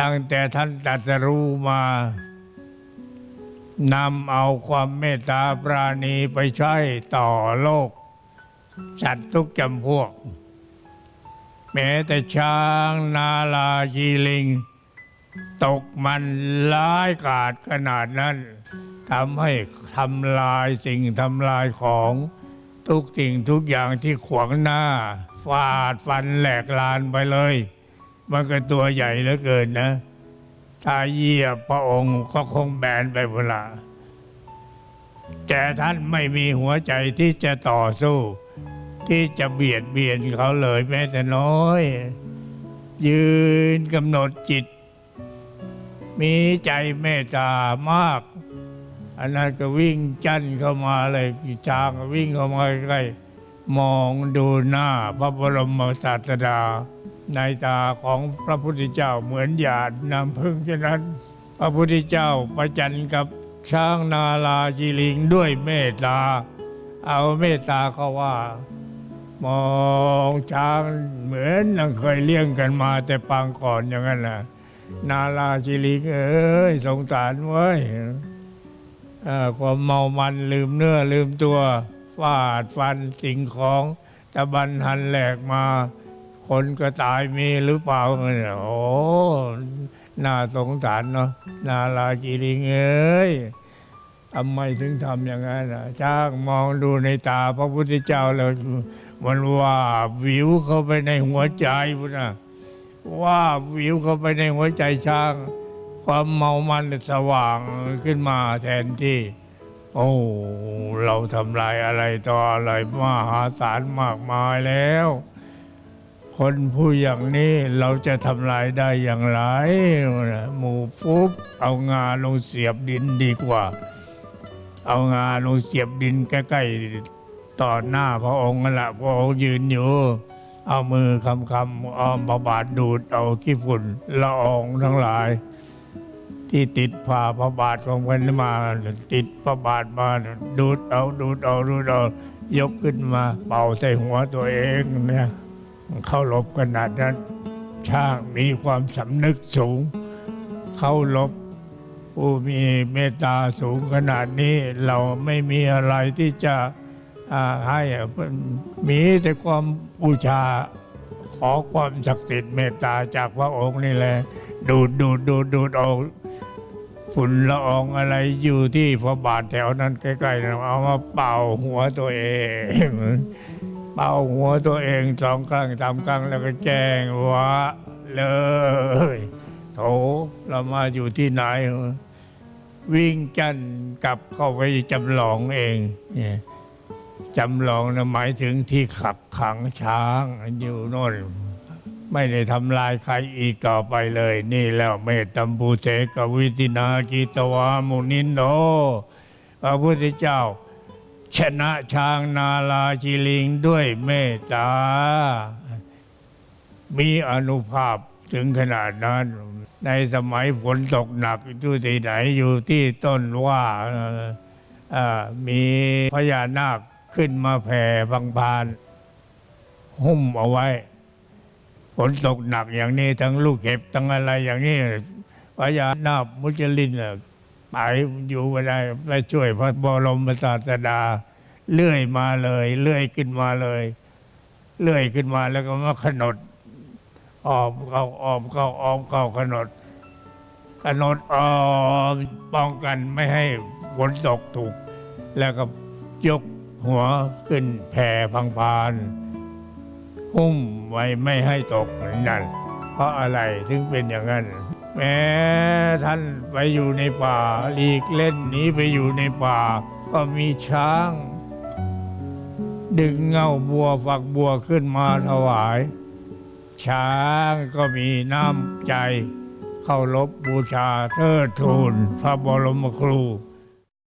ตั้งแต่ท่านตรัสรู้มานำเอาความเมตตาปราณีไปใช้ต่อโลก สัตว์ทุกจำพวก แม้แต่ช้างนาลายีลิง ตกมันร้ายกาจขนาดนั้นทำให้ทำลายสิ่งทำลายของทุกสิ่งทุกอย่างที่ขวางหน้าฟาดฟันแหลกลานไปเลย มันก็ตัวใหญ่เหลือเกินนะถ้าเยียบพระองค์ก็คงแบนไปเวลาแต่ท่านไม่มีหัวใจที่จะต่อสู้ ที่จะเบียดเบียนเขาเลยแม้แต่น้อย ยืนกำหนดจิต มีใจเมตตามากอันนั้นก็วิ่งจันเข้ามาเลยพี่ช้างวิ่งเข้ามาใกล้ มองดูหน้าพระบรมศาสดา ในตาของพระพุทธเจ้าเหมือนหยาดน้ำพึ่งฉะนั้น พระพุทธเจ้าประจันกับช้างนาลาจีลิงด้วยเมตตา เอาเมตตาเขาว่า มองช้างเหมือนนังเคยเลี้ยงกันมาแต่ปางก่อนอย่างนั้นนะนาลาจีลิงเอ้ยสงสารเว้ยความเมามันลืมเนื้อลืมตัว ฟาดฟันสิ่งของตะบันหันแหลกมา คนก็ตายมีหรือเปล่าเนี่ยโอ้น่าสงสารเนาะนาลากีริงเอ้ยทำไมถึงทำอย่างนั้นอะจ้างมองดูในตาพระพุทธเจ้าแล้วมันว่าวิวเข้าไปในหัวใจพุทนะว่าวิวเข้าไปในหัวใจช้าง ความเมามันสว่างขึ้นมาแทนที่ โอ้เราทำลายอะไรต่ออะไรมหาศาลมากมายแล้ว คนผู้อย่างนี้เราจะทำลายได้อย่างไร หมูปุ๊บเอางาลงเสียบดินดีกว่า เอางาลงเสียบดินใกล้ๆต่อหน้าพระองค์กันละพระองค์ยืนอยู่เอามือคำคำอ้อมประบาทดูดเอาขี้ฝุ่นละอองทั้งหลาย ที่ติดผ่าพระบาทของมันมา ติดพระบาทมาดูดเอาดูดเอาดูดเอายกขึ้นมา เป่าใส่หัวตัวเองเนี่ยเข้าลบขนาดนั้น ช่างมีความสำนึกสูง เข้าลบผู้มีเมตตาสูงขนาดนี้เราไม่มีอะไรที่จะให้มีแต่ความบูชาขอความศักดิ์สิทธิ์เมตตาจากพระองค์นี่แหละดูดดูดดูดดูดเอา ฝุ่นละอองอะไรอยู่ที่พระบาทแถวนั้นใกล้ๆนะเอามาเป่าหัวตัวเอง เป่าหัวตัวเองสองครั้งสามครั้งแล้วก็แจ้งว่าเลยโถเรามาอยู่ที่ไหน วิ่งจันกลับเข้าไปจำลองเองเนี่ยจำลองนะหมายถึงที่ขับขังช้างอยู่โน่น ไม่ได้ทำลายใครอีกต่อไปเลย นี่แล้วเมตตัมปูเสกวิตินากิตวามุนินโนพระพุทธเจ้า ชนะช้างนาลาจิลิงด้วยเมตตา มีอนุภาพถึงขนาดนั้น ในสมัยฝนตกหนักอยู่ที่ไหนอยู่ที่ต้นว่ามีพญานาคขึ้นมาแผ่พังพาน หุ้มเอาไว้ ฝนตกหนักอย่างนี้ทั้งลูกเห็บทั้งอะไรอย่างนี้พญานาคมุจลินไปอยู่ไม่ได้ไปช่วยพระบรมศาสดา เลื่อยมาเลย เลื่อยขึ้นมาเลย เลื่อยขึ้นมาแล้วก็มาขนดออมเข้าออมเข้าออมเข้าขนดขนดออมป้องกันไม่ให้ฝนตกถูก แล้วก็ยกหัวขึ้นแผ่พังพาน หุ้มไว้ไม่ให้ตกเหมือนั่นเพราะอะไรถึงเป็นอย่างนั้น แม้ท่านไปอยู่ในป่าหลีกเล่นหนีไปอยู่ในป่า ก็มีช้าง ดึงเงาบัวฝักบัวขึ้นมาถวาย ช้างก็มีน้ำใจ เข้ารบบูชาเทิดทูนพระบรมครู